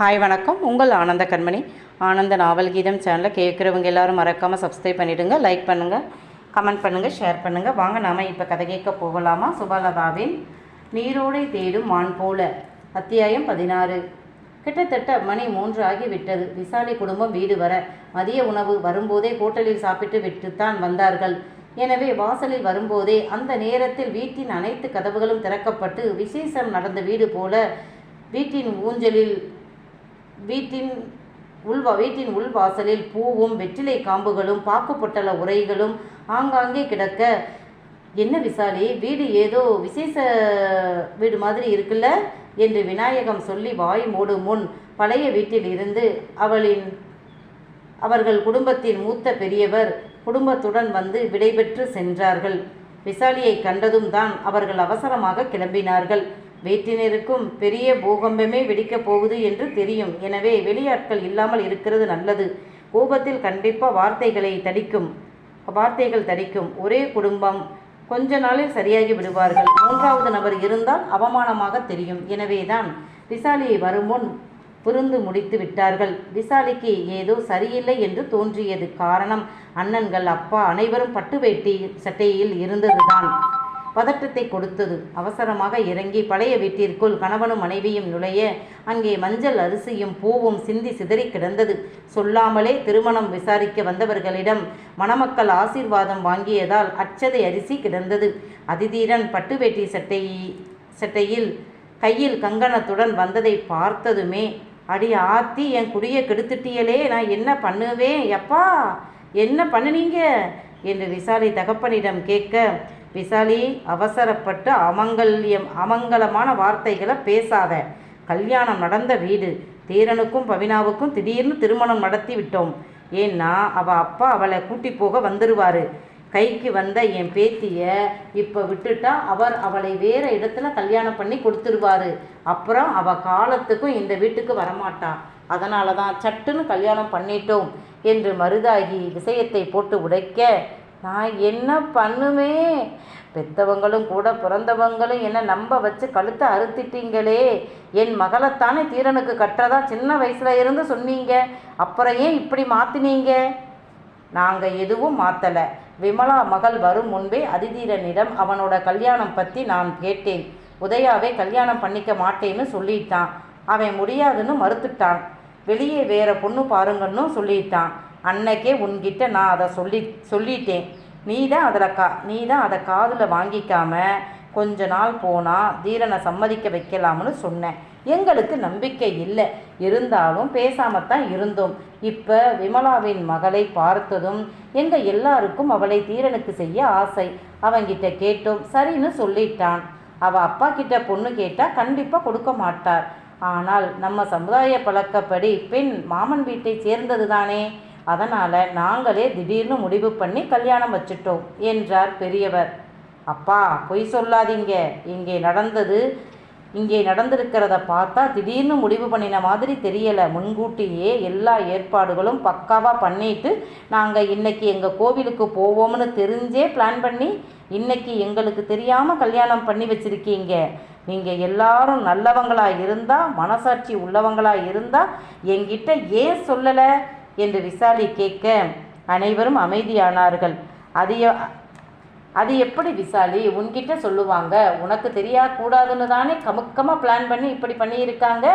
Hi வணக்கம். உங்கள் ஆனந்த கண்மணி. ஆனந்த நாவல் கீதம் சேனலை கேட்குறவங்க எல்லாரும் மறக்காமல் சப்ஸ்கிரைப் பண்ணிவிடுங்க லைக் பண்ணுங்கள் கமெண்ட் பண்ணுங்கள் ஷேர் பண்ணுங்கள் வாங்க நாம் இப்போ கதை கேட்க போகலாமா? சுபலதாவின் நீரோடை தேடும் மான் போல அத்தியாயம் பதினாறு. கிட்டத்தட்ட மணி மூன்று ஆகிவிட்டது. விசாலி குடும்பம் வீடு வர மதிய உணவு வரும்போதே ஹோட்டலில் சாப்பிட்டு விட்டுத்தான் வந்தார்கள். எனவே வாசலில் வரும்போதே அந்த நேரத்தில் வீட்டின் அனைத்து கதவுகளும் திறக்கப்பட்டு விசேஷம் நடந்த வீடு போல வீட்டின் ஊஞ்சலில் வீட்டின் உள் வீட்டின் உள் வாசலில் பூவும் வெற்றிலை காம்புகளும் பாக்குப்பொட்டல உரைகளும் ஆங்காங்கே கிடக்க. என்ன விசாலி வீடு ஏதோ விசேஷ வீடு மாதிரி இருக்குல்ல? என்று விநாயகம் சொல்லி வாய் மூடும் முன் பழைய வீட்டில் இருந்து அவளின் அவர்கள் குடும்பத்தின் மூத்த பெரியவர் குடும்பத்துடன் வந்து விடைபெற்று சென்றார்கள். விசாலியை கண்டதும் தான் அவர்கள் அவசரமாக கிளம்பினார்கள். வேற்றினருக்கும் பெரிய பூகம்பமே வெடிக்கப் போகுது என்று தெரியும். எனவே வெளியாட்கள் இல்லாமல் இருக்கிறது நல்லது. கோபத்தில் கண்டிப்பாக வார்த்தைகளை தடிக்கும். வார்த்தைகள் தடிக்கும். ஒரே குடும்பம் கொஞ்ச நாளில் சரியாகி விடுவார்கள். மூன்றாவது நபர் இருந்தால் அவமானமாக தெரியும். எனவேதான் விசாலியை வருமுன் புரிந்து முடித்து விட்டார்கள். விசாலிக்கு ஏதோ சரியில்லை என்று தோன்றியது காரணம் அண்ணன்கள் அப்பா அனைவரும் பட்டு வேட்டி சட்டையில் இருந்ததுதான். பதற்றத்தை கொடுத்தது. அவசரமாக இறங்கி பழைய வீட்டிற்குள் கணவனும் மனைவியும் நுழைய அங்கே மஞ்சள் அரிசியும் பூவும் சிந்தி சிதறி கிடந்தது. சொல்லாமலே திருமணம் விசாரிக்க வந்தவர்களிடம் மணமக்கள் ஆசீர்வாதம் வாங்கியதால் அச்சதை அரிசி கிடந்தது. அதிதீரன் பட்டு வேட்டி சட்டை சட்டையில் கையில் கங்கணத்துடன் வந்ததை பார்த்ததுமே அடி ஆத்தி என் குடியை கெடுத்துட்டியலே நான் என்ன பண்ணுவேன்? எப்பா என்ன பண்ணுனீங்க? என்று விசாரி தகப்பனிடம் கேட்க விசாலி அவசரப்பட்டு அமங்கல்யம் அமங்கலமான வார்த்தைகளை பேசாத. கல்யாணம் நடந்த வீடு. தீரனுக்கும் பவினாவுக்கும் திடீர்னு திருமணம் நடத்தி விட்டோம். ஏன்னா அவ அப்பா அவளை கூட்டி போக வந்துடுவார் கைக்கு வந்த என் பேத்தியை இப்போ விட்டுட்டா அவர் அவளை வேற இடத்துல கல்யாணம் பண்ணி கொடுத்துருவாரு. அப்புறம் அவ காலத்துக்கும் இந்த வீட்டுக்கு வரமாட்டா. அதனால தான் சட்டுன்னு கல்யாணம் பண்ணிட்டோம் என்று மருதாகி விஷயத்தை போட்டு உடைக்க நான் என்ன பண்ணுமே? பெத்தவங்களும் கூட பிறந்தவங்களும் என்ன நம்ப வச்சு கழுத்தை அறுத்திட்டீங்களே? என் மகளைத்தானே தீரனுக்கு கட்டுறதா சின்ன வயசுல இருந்து சொன்னீங்க. அப்புறம் ஏன் இப்படி மாத்தினீங்க? நாங்கள் எதுவும் மாற்றலை விமலா மகள் வரும் முன்பே அதிதீரனிடம் அவனோட கல்யாணம் பற்றி நான் கேட்டேன். உதயாவை கல்யாணம் பண்ணிக்க மாட்டேன்னு சொல்லிட்டான். அவன் முடியாதுன்னு மறுத்துட்டான். வெளியே வேற பொண்ணு பாருங்கன்னு சொல்லிட்டான். அன்னைக்கே உன்கிட்ட நான் அதை சொல்லி சொல்லிட்டேன். நீ தான் அதில் கா நீ தான் அதை காதில் வாங்கிக்காம கொஞ்ச நாள் போனால் தீரனை சம்மதிக்க வைக்கலாம்னு சொன்னேன். எங்களுக்கு நம்பிக்கை இல்லை. இருந்தாலும் பேசாமத்தான் தான் இருந்தோம். இப்போ விமலாவின் மகளை பார்த்ததும் எங்கள் எல்லாருக்கும் அவளை தீரனுக்கு செய்ய ஆசை. அவங்கிட்ட கேட்டோம். சரின்னு சொல்லிட்டான். அவள் அப்பா கிட்ட பொண்ணு கேட்டால் கண்டிப்பாக கொடுக்க மாட்டார். ஆனால் நம்ம சமுதாய பழக்கப்படி பெண் மாமன் வீட்டை சேர்ந்தது தானே அதனால் நாங்களே திடீர்னு முடிவு பண்ணி கல்யாணம் வச்சிட்டோம் என்றார் பெரியவர். அப்பா பொய் சொல்லாதீங்க. இங்கே நடந்தது இங்கே நடந்திருக்கிறத பார்த்தா திடீர்னு முடிவு பண்ணின மாதிரி தெரியலை. முன்கூட்டியே எல்லா ஏற்பாடுகளும் பக்காவாக பண்ணிட்டு நாங்கள் இன்னைக்கு எங்கள் கோவிலுக்கு போவோம்னு தெரிஞ்சே பிளான் பண்ணி இன்னைக்கு எங்களுக்கு தெரியாமல் கல்யாணம் பண்ணி வச்சுருக்கீங்க. நீங்கள் எல்லாரும் நல்லவங்களாக இருந்தால் மனசாட்சி உள்ளவங்களாக இருந்தால் எங்கிட்ட ஏன் சொல்லலை? என்று விசாலி கேட்க அனைவரும் அமைதியானார்கள். அது அது எப்படி விசாலி? உன்கிட்ட சொல்லுவாங்க. உனக்கு தெரியக்கூடாதுன்னு தானே கமுக்கமாக பிளான் பண்ணி இப்படி பண்ணியிருக்காங்க?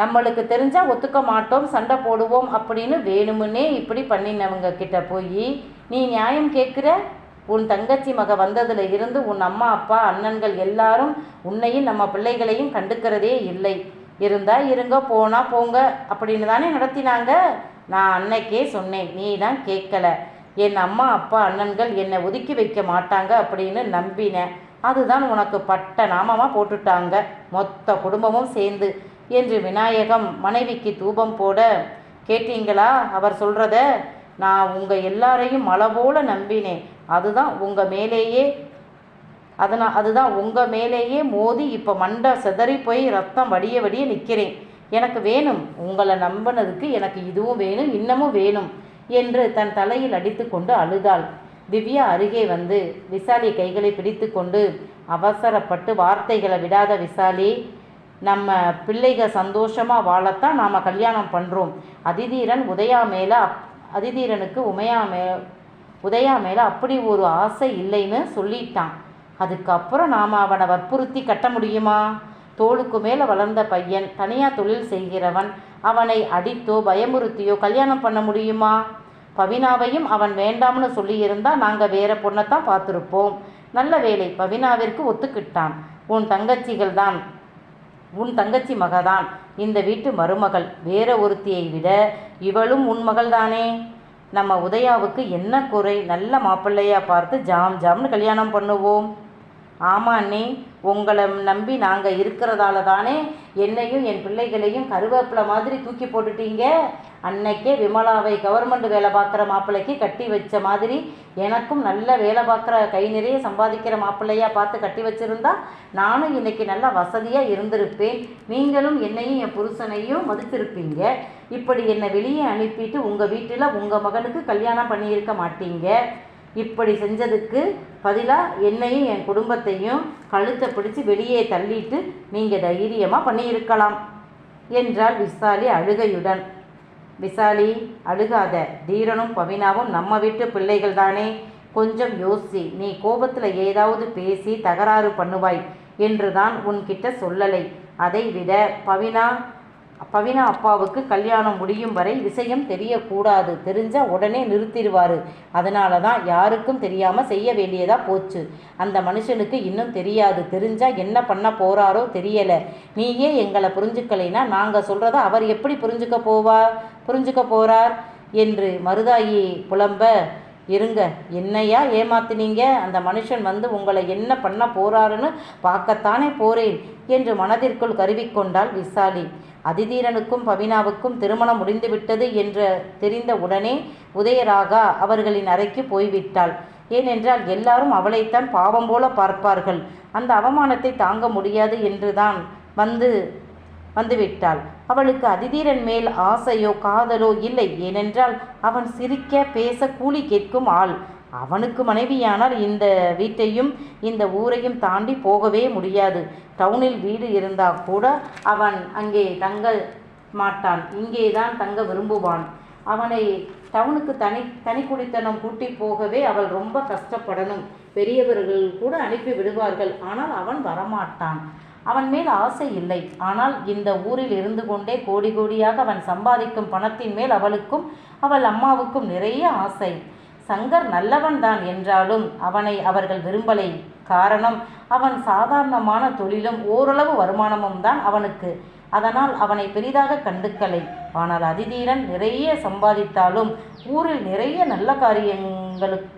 நம்மளுக்கு தெரிஞ்சால் ஒத்துக்க மாட்டோம் சண்டை போடுவோம் அப்படின்னு வேணுமுன்னே இப்படி பண்ணினவங்க கிட்ட போய் நீ நியாயம் கேட்குற? உன் தங்கச்சி மக வந்ததுல இருந்து உன் அம்மா அப்பா அண்ணன்கள் எல்லாரும் உன்னையும் நம்ம பிள்ளைகளையும் கண்டுக்கிறதே இல்லை. இருந்தால் இருங்க போனால் போங்க. அப்படின்னு தானே நடத்தினாங்க. நான் அன்னைக்கே சொன்னேன் நீ தான் கேட்கல. என் அம்மா அப்பா அண்ணன்கள் என்னை ஒதுக்கி வைக்க மாட்டாங்க அப்படின்னு நம்பினேன் அதுதான் உனக்கு பட்ட நாமமாக போட்டுட்டாங்க. மொத்த குடும்பமும் சேர்ந்து. என்று விநாயகம் மனைவிக்கு தூபம் போட கேட்டீங்களா? அவர் சொல்கிறத நான் உங்கள் எல்லாரையும் மலை போல நம்பினேன். அதுதான் உங்கள் மேலேயே அதனால் அதுதான் உங்கள் மேலேயே மோதி இப்போ மண்டை சிதறி போய் ரத்தம் வடிய வடிய நிற்கிறேன் எனக்கு வேணும் உங்களை நம்பினதுக்கு எனக்கு இதுவும் வேணும் இன்னமும் வேணும் என்று தன் தலையில் அடித்துக்கொண்டு அழுதாள். திவ்யா அருகே வந்து விசாலி கைகளை பிடித்துக்கொண்டு அவசரப்பட்டு வார்த்தைகளை விடாத விசாலி நம்ம பிள்ளைக சந்தோஷமாக வாழத்தான் நாம் கல்யாணம் பண்ணுறோம் அதிதீரன் உதயா மேலே அதிதீரனுக்கு உமையா மே உதயா மேலே அப்படி ஒரு ஆசை இல்லைன்னு சொல்லிட்டான். அதுக்கப்புறம் நாம் அவனை வற்புறுத்தி கட்ட முடியுமா? தோளுக்கு மேலே வளர்ந்த பையன் தனியாக தொழில் செய்கிறவன் அவனை அடித்தோ பயமுறுத்தியோ கல்யாணம் பண்ண முடியுமா? பவினாவையும் அவன் வேண்டாம்னு சொல்லியிருந்தா நாங்கள் வேற பொண்ணை தான் பார்த்துருப்போம். நல்ல வேலை பவினாவிற்கு ஒத்துக்கிட்டான். உன் தங்கச்சிகள் தான். உன் தங்கச்சி மகதான். இந்த வீட்டு மருமகள். வேற ஒருத்தியை விட இவளும் உன் மகள்தானே? நம்ம உதயாவுக்கு என்ன குறை? நல்ல மாப்பிள்ளையா பார்த்து ஜாம் ஜாம்னு கல்யாணம் பண்ணுவோம். ஆமா அண்ணே உங்களை நம்பி நாங்கள் இருக்கிறதால தானே என்னையும் என் பிள்ளைகளையும் கருவேப்பிலை மாதிரி தூக்கி போட்டுட்டீங்க. அன்னைக்கே விமலாவை கவர்மெண்ட் வேலை பார்க்குற மாப்பிள்ளைக்கு கட்டி வச்ச மாதிரி எனக்கும் நல்ல வேலை பார்க்குற கை நிறைய சம்பாதிக்கிற மாப்பிள்ளையாக பார்த்து கட்டி வச்சிருந்தா நானும் இன்றைக்கி நல்லா வசதியாக இருந்திருப்பேன். நீங்களும் என்னையும் என் புருஷனையும் மதித்திருப்பீங்க. இப்படி என்னை வெளியே அனுப்பிட்டு உங்கள் வீட்டில் உங்கள் மகனுக்கு கல்யாணம் பண்ணியிருக்க மாட்டீங்க. இப்படி செஞ்சதுக்கு பதிலாக என்னையும் என் குடும்பத்தையும் கழுத்தை பிடிச்சி வெளியே தள்ளிட்டு நீங்கள் தைரியமாக பண்ணியிருக்கலாம் என்றாள் விசாலி அழுகையுடன். விசாலி அழுகாத. தீரனும் பவினாவும் நம்ம வீட்டு பிள்ளைகள் தானே. கொஞ்சம் யோசி. நீ கோபத்தில் ஏதாவது பேசி தகராறு பண்ணுவாய் என்று தான் உன்கிட்ட சொல்லலை. அதை விட பவினா பவினா அப்பாவுக்கு கல்யாணம் முடியும் வரை விஷயம் தெரியக்கூடாது. தெரிஞ்சால் உடனே நிறுத்திடுவார். அதனால தான் யாருக்கும் தெரியாமல் செய்ய வேண்டியதாக போச்சு. அந்த மனுஷனுக்கு இன்னும் தெரியாது. தெரிஞ்சால் என்ன பண்ண போகிறாரோ தெரியலை. நீயே எங்களை புரிஞ்சுக்கலைன்னா நாங்கள் சொல்கிறத அவர் எப்படி புரிஞ்சுக்க போவா புரிஞ்சுக்க போகிறார் என்று மருதாயி புலம்ப இருங்க என்னையா ஏமாத்தினீங்க? அந்த மனுஷன் வந்து உங்களை என்ன பண்ண போறாருன்னு பார்க்கத்தானே போறேன் என்று மனதிற்குள் கருவிக்கொண்டாள் விசாலி. அதிதீரனுக்கும் பவினாவுக்கும் திருமணம் முடிந்துவிட்டது என்று தெரிந்த உடனே உதயராகா அவர்களின் அறைக்கு போய்விட்டாள். ஏனென்றால் எல்லாரும் அவளைத்தான் பாவம் போல பார்ப்பார்கள். அந்த அவமானத்தை தாங்க முடியாது என்றுதான் வந்து வந்துவிட்டாள். அவளுக்கு அதிதீரன் மேல் ஆசையோ காதலோ இல்லை. ஏனென்றால் அவன் சிரிக்க பேச கூலி கேட்கும் ஆள். அவனுக்கு மனைவியானால் இந்த வீட்டையும் இந்த ஊரையும் தாண்டி போகவே முடியாது. டவுனில் வீடு இருந்தால் கூட அவன் அங்கே தங்க மாட்டான். இங்கே தான் தங்க விரும்புவான். அவனை டவுனுக்கு தனி தனி குடித்தனம் கூட்டி போகவே அவள் ரொம்ப கஷ்டப்படணும். பெரியவர்கள் கூட அனுப்பி விடுவார்கள். ஆனால் அவன் வரமாட்டான். அவன் மேல் ஆசை இல்லை. ஆனால் இந்த ஊரில் இருந்து கொண்டே கோடி கோடியாக அவன் சம்பாதிக்கும் பணத்தின் மேல் அவளுக்கும் அவள் அம்மாவுக்கும் நிறைய ஆசை. சங்கர் நல்லவன் தான் என்றாலும் அவனை அவர்கள் விரும்பலை. காரணம் அவன் சாதாரணமான தொழிலும் ஓரளவு வருமானமும் தான் அவனுக்கு. அதனால் அவனை பெரிதாக கண்டுக்கலை. ஆனால் அதிதீரன் நிறைய சம்பாதித்தாலும் ஊரில் நிறைய நல்ல காரியங்களுக்கு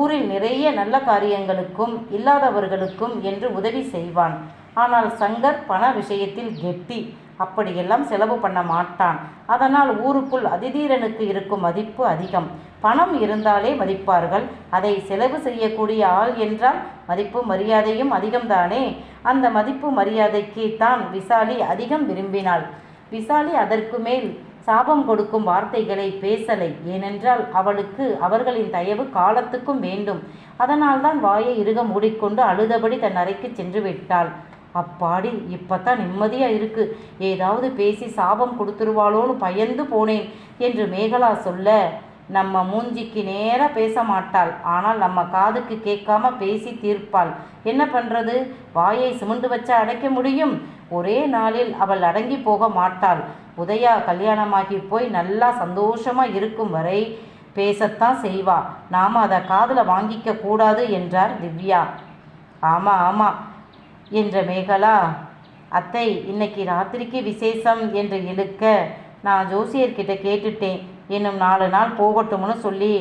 ஊரில் நிறைய நல்ல காரியங்களுக்கும் இல்லாதவர்களுக்கும் என்று உதவி செய்வான். ஆனால் சங்கர் பண விஷயத்தில் கெட்டி அப்படியெல்லாம் செலவு பண்ண மாட்டான். அதனால் ஊருக்குள் அதிதீரனுக்கு இருக்கும் மதிப்பு அதிகம். பணம் இருந்தாலே மதிப்பார்கள். அதை செலவு செய்யக்கூடிய ஆள் என்றால் மதிப்பு மரியாதையும் அதிகம்தானே? அந்த மதிப்பு மரியாதைக்கு தான் விசாலி அதிகம் விரும்பினாள். விசாலி அதற்கு மேல் சாபம் கொடுக்கும் வார்த்தைகளை பேசலை. ஏனென்றால் அவளுக்கு அவர்களின் தயவு காலத்துக்கும் வேண்டும். அதனால்தான் வாயை இறுக மூடிக்கொண்டு அழுதபடி தன் அறைக்கு சென்று விட்டாள். அப்பாடி இப்பத்தான் நிம்மதியாக இருக்கு. ஏதாவது பேசி சாபம் கொடுத்துருவாளோன்னு பயந்து போனேன் என்று மேகலா சொல்ல நம்ம மூஞ்சிக்கு நேராக பேச மாட்டாள். ஆனால் நம்ம காதுக்கு கேட்காம பேசி தீர்ப்பாள். என்ன பண்ணுறது வாயை சுமந்து வச்சா அடைக்க முடியும்? ஒரே நாளில் அவள் அடங்கி போக மாட்டாள். உதயா கல்யாணமாகி போய் நல்லா சந்தோஷமாக இருக்கும் வரை பேசத்தான் செய்வா. நாம் அதை காதில் வாங்கிக்க கூடாது என்றார் திவ்யா. ஆமாம் ஆமாம் என்ற மேகலா அத்தை இன்னைக்கு ராத்திரிக்கு விசேஷம் என்று இழுக்க நான் ஜோசியர்கிட்ட கேட்டுட்டேன். இன்னும் நாலு நாள் போகட்டும்னு சொல்லி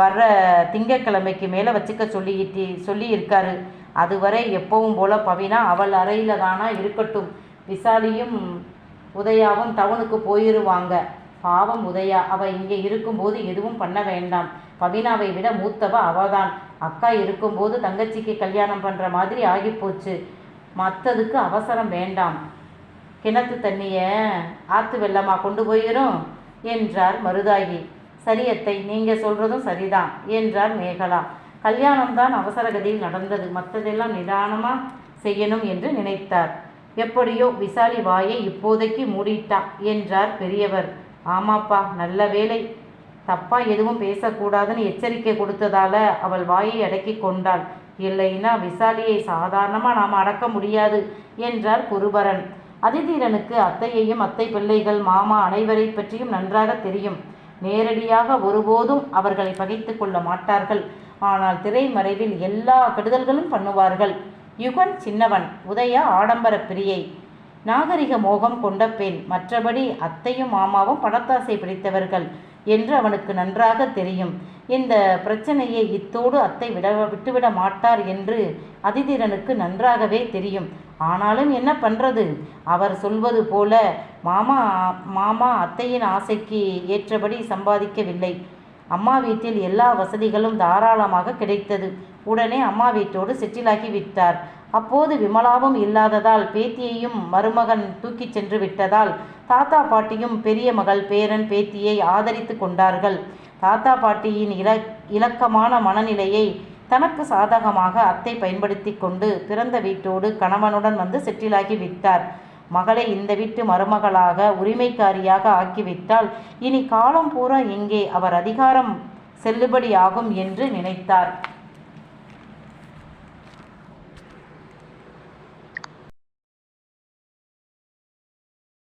வர்ற திங்கட்கிழமைக்கு மேலே வச்சுக்க சொல்லிட்டு சொல்லி இருக்காரு அதுவரை எப்பவும் போல பவினா அவள் அறையில் தானா இருக்கட்டும். விசாலியும் உதயாவும் டவுனுக்கு போயிருவாங்க. பாவம் உதயா அவ இங்கே இருக்கும்போது எதுவும் பண்ண வேண்டாம். பவினாவை விட மூத்தவ அவதான். அக்கா இருக்கும்போது தங்கச்சிக்கு கல்யாணம் பண்ணுற மாதிரி ஆகிப்போச்சு. மற்றதுக்கு அவசரம் வேண்டாம். கிணத்து தண்ணியை ஆற்று வெள்ளமாக கொண்டு போயிரும் என்றார் மருதாகி. சரியத்தை நீங்கள் சொல்கிறதும் சரிதான் என்றார் மேகலா. கல்யாணம்தான் அவசரகதியில் நடந்தது மற்றதெல்லாம் நிதானமாக செய்யணும் என்று நினைத்தார். எப்படியோ விசாலி வாயை இப்போதைக்கு மூடிட்டா என்றார் பெரியவர். ஆமாப்பா நல்ல வேலை தப்பா எதுவும் பேசக்கூடாதுன்னு எச்சரிக்கை கொடுத்ததால அவள் வாயை அடக்கி கொண்டாள். இல்லைன்னா விசாலியை சாதாரணமாக நாம் அடக்க முடியாது என்றார் குருபரன். அதிதீரனுக்கு அத்தையையும் அத்தை பிள்ளைகள் மாமா அனைவரை பற்றியும் நன்றாக தெரியும். நேரடியாக ஒருபோதும் அவர்களை பகைத்து கொள்ள மாட்டார்கள். ஆனால் திரைமறைவில் எல்லா கெடுதல்களும் பண்ணுவார்கள். யுகன் சின்னவன் உதயா ஆடம்பர பிரியை. நாகரிக மோகம் கொண்ட பெண். மற்றபடி அத்தையும் மாமாவும் பணத்தாசை பிடித்தவர்கள். என்று அவனுக்கு நன்றாக தெரியும். இந்த பிரச்சனையை இத்தோடு அத்தை விட விட்டுவிட மாட்டார் என்று அதிதிரனுக்கு நன்றாகவே தெரியும். ஆனாலும் என்ன பண்றது? அவர் சொல்வது போல மாமா மாமா அத்தையின் ஆசைக்கு ஏற்றபடி சம்பாதிக்கவில்லை. அம்மா வீட்டில் எல்லா வசதிகளும் தாராளமாக கிடைத்தது. உடனே அம்மா வீட்டோடு செட்டிலாகி விட்டார். அப்போது விமலாவும் இல்லாததால் பேத்தியையும் மருமகன் தூக்கிச் சென்று விட்டதால் தாத்தா பாட்டியும் பெரிய மகள் பேரன் பேத்தியை ஆதரித்து கொண்டார்கள். தாத்தா பாட்டியின் இல இலக்கமான மனநிலையை தனக்கு சாதகமாக அத்தை பயன்படுத்தி கொண்டு பிறந்த வீட்டோடு கணவனுடன் வந்து செட்டிலாகி விட்டார். மகளை இந்த வீட்டு மருமகளாக உரிமைக்காரியாக ஆக்கிவிட்டால் இனி காலம் பூரா இங்கே அவர் அதிகாரம் செல்லுபடியாகும் என்று நினைத்தார்.